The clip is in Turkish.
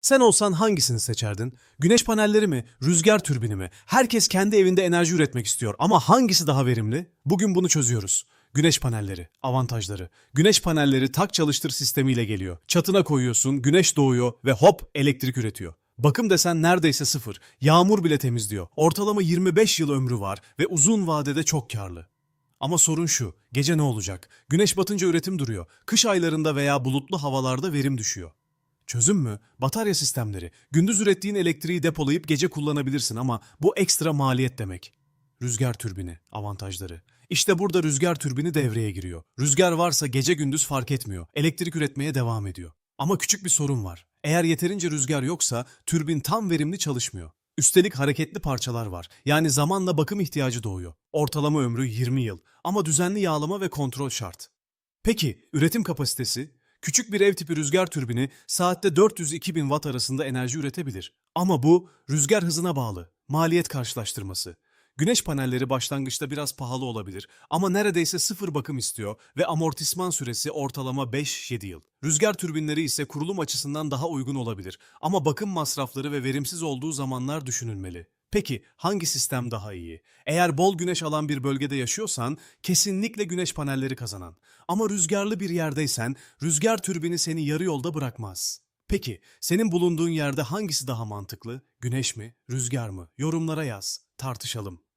Sen olsan hangisini seçerdin? Güneş panelleri mi, rüzgar türbini mi? Herkes kendi evinde enerji üretmek istiyor ama hangisi daha verimli? Bugün bunu çözüyoruz. Güneş panelleri, avantajları. Güneş panelleri tak çalıştır sistemiyle geliyor. Çatına koyuyorsun, güneş doğuyor ve hop elektrik üretiyor. Bakım desen neredeyse sıfır. Yağmur bile temizliyor. Ortalama 25 yıl ömrü var ve uzun vadede çok karlı. Ama sorun şu, gece ne olacak? Güneş batınca üretim duruyor. Kış aylarında veya bulutlu havalarda verim düşüyor. Çözüm mü? Batarya sistemleri. Gündüz ürettiğin elektriği depolayıp gece kullanabilirsin ama bu ekstra maliyet demek. Rüzgar türbini, avantajları. İşte burada rüzgar türbini devreye giriyor. Rüzgar varsa gece gündüz fark etmiyor. Elektrik üretmeye devam ediyor. Ama küçük bir sorun var. Eğer yeterince rüzgar yoksa türbin tam verimli çalışmıyor. Üstelik hareketli parçalar var. Yani zamanla bakım ihtiyacı doğuyor. Ortalama ömrü 20 yıl ama düzenli yağlama ve kontrol şart. Peki üretim kapasitesi? Küçük bir ev tipi rüzgar türbini saatte 400-2000 watt arasında enerji üretebilir. Ama bu rüzgar hızına bağlı. Maliyet karşılaştırması. Güneş panelleri başlangıçta biraz pahalı olabilir ama neredeyse sıfır bakım istiyor ve amortisman süresi ortalama 5-7 yıl. Rüzgar türbinleri ise kurulum açısından daha uygun olabilir ama bakım masrafları ve verimsiz olduğu zamanlar düşünülmeli. Peki hangi sistem daha iyi? Eğer bol güneş alan bir bölgede yaşıyorsan kesinlikle güneş panelleri kazanan. Ama rüzgarlı bir yerdeysen rüzgar türbini seni yarı yolda bırakmaz. Peki senin bulunduğun yerde hangisi daha mantıklı? Güneş mi, rüzgar mı? Yorumlara yaz, tartışalım.